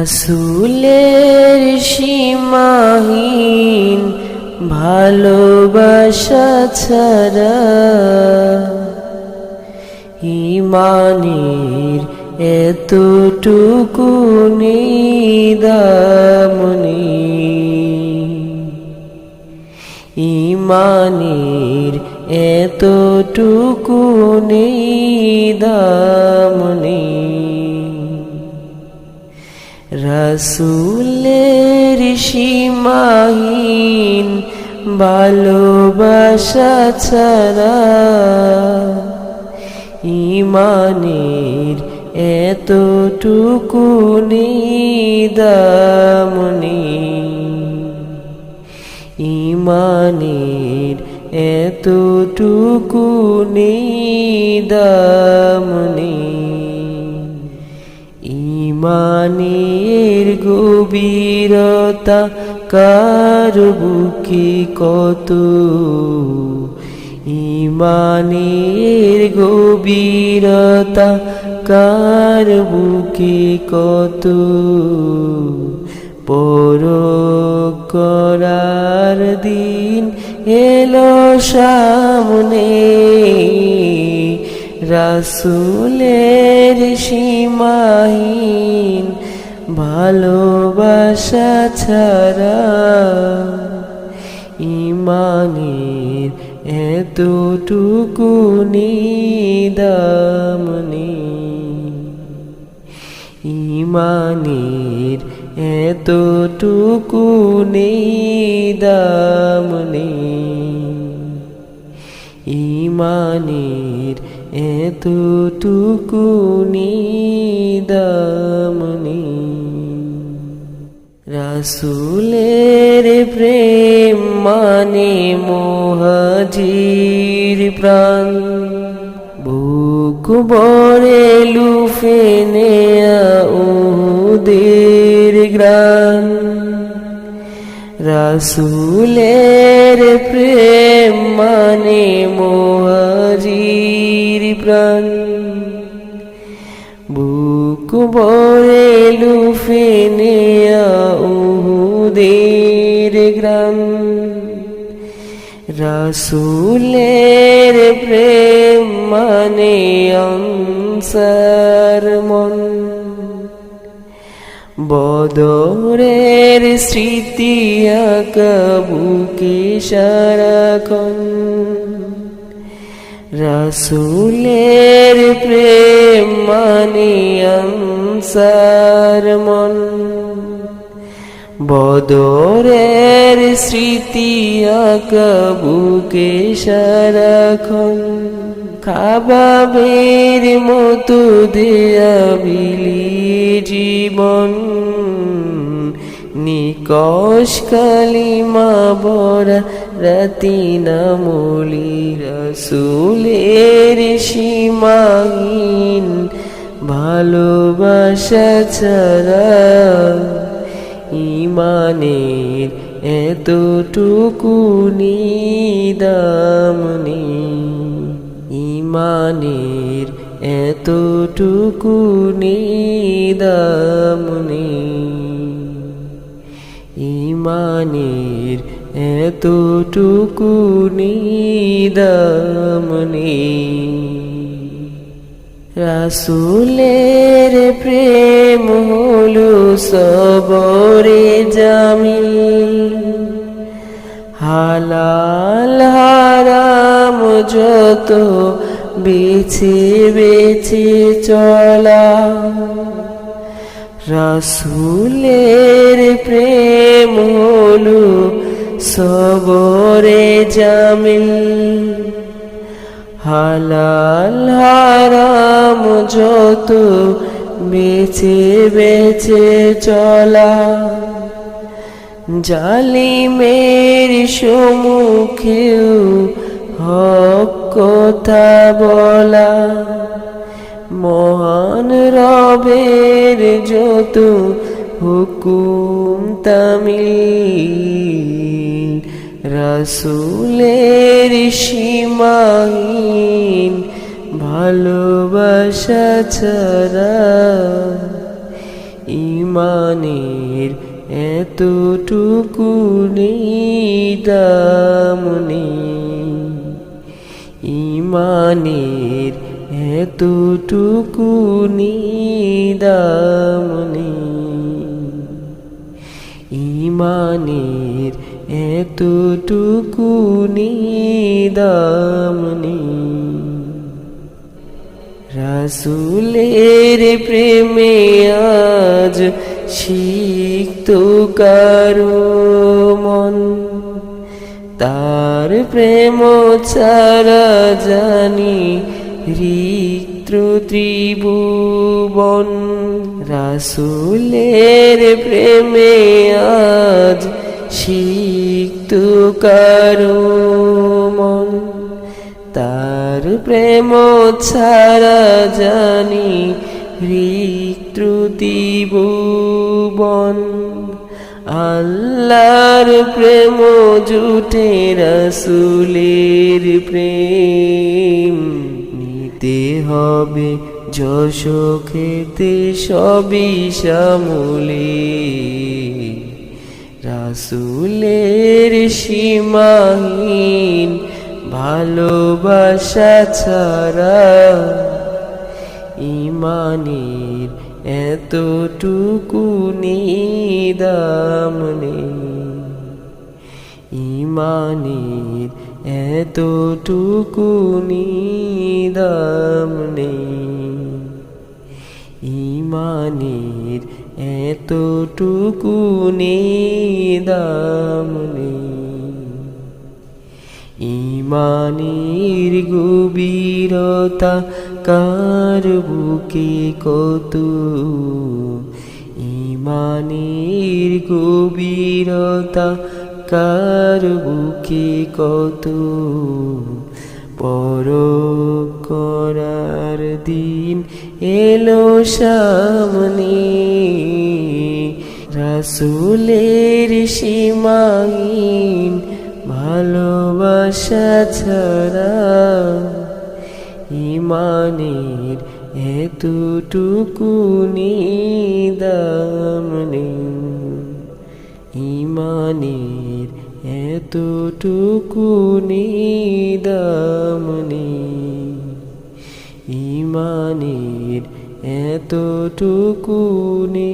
রাসুলের সীমাহীন ভালোবাসা ছাড়া ইমানের এতটুকু নিদামনি। ইমানের এতটুকু নিদামনি। রসুলের সীমাহীন ভালোবাসা ছাড়া ইমানের এতটুকু নিদামনি ইমানের এতটুকু নিদামনি ইমানের গভীরতা কার বুকে কত? ইমানের গভীরতা কার বুকে কত? পর করার দিন এলো সামনে। রাসুলের সীমাহীন ভালোবাসা ছাড়া ইমানের এতটুকু নিদামনি ইমানের এতটুকু নিদামনি ইমানের এতটুকু নিদামনি রাসুলের প্রেম মানে মোহাজির প্রাণ। বুক বরে লুফে নেয়া গ্রান রাসুলের প্রেম মানে মোহাজির প্রাণ। বুক বরে লুফে নেয়া গ্রাম। রাসুলের প্রেম মানে অংসার মন। বদরের স্মৃতি আঁকাবুকে সারাক্ষণ। রাসুলের প্রেম মানে আনসার মন। বদরের স্মৃতি আঁকাবুকে সারাক্ষণ খাবাবের মতো দেয়া বিলি জীবন। নিকশ কালিমা বরা রতিনা মলি রসুলের সীমাহীন ভালোবাসা ছাড়া ইমানের এতটুকু নিদামনি ইমানের এতটুকু নিদামনি ইমানের এতটুকু নিদামনি রাসুলের প্রেম হলো সবরে জামি। হালাল হারাম যত বেছে বেছে চলা। রাসুলের প্রেম হলো সবরে জামিল, হালাল হারাম যত বেছে বেছে চলা। জালিমের সম্মুখেও হক কথা বলা। মহান রবের যত হুকুম তামিল রাসুলের সীমাহীন ভালোবাসা ছাড়া ইমানের এতটুকু দাম নেই। ইমানের এতটুকু দাম ইমানের এতটুকু দাম নেই রাসুলের প্রেমে আজ শিক্ত কারও মন। তার প্রেম ছাড়া জানি ত্রিভুবন, রাসুলের প্রেমে আজ শিক্ত কারও মন। তার প্রেম ছাড়া জানি ঋত্রুতিভুবন আল্লাহর প্রেম জুটে রসুলের প্রেম। নিতে হবে যশ খেতে সবই সামলে রাসুলের সীমাহীন ভালোবাসা ছাড়া ইমানের এতটুকু দাম নেই। ইমানের এতটুকু দাম নেই। ইমানের এতটুকু দাম নেই। ইমানের গভীরতা কার বুকে কত? ইমানের গভীরতা কার বুকে কত পর করার দিন এলো সামনে। রাসুলের সীমাহীন ভালোবাসা ছাড়া ইমানের এতটুকু দাম নেই। ইমানের এতটুকু নিদামনি ইমানির এতটুকু দাম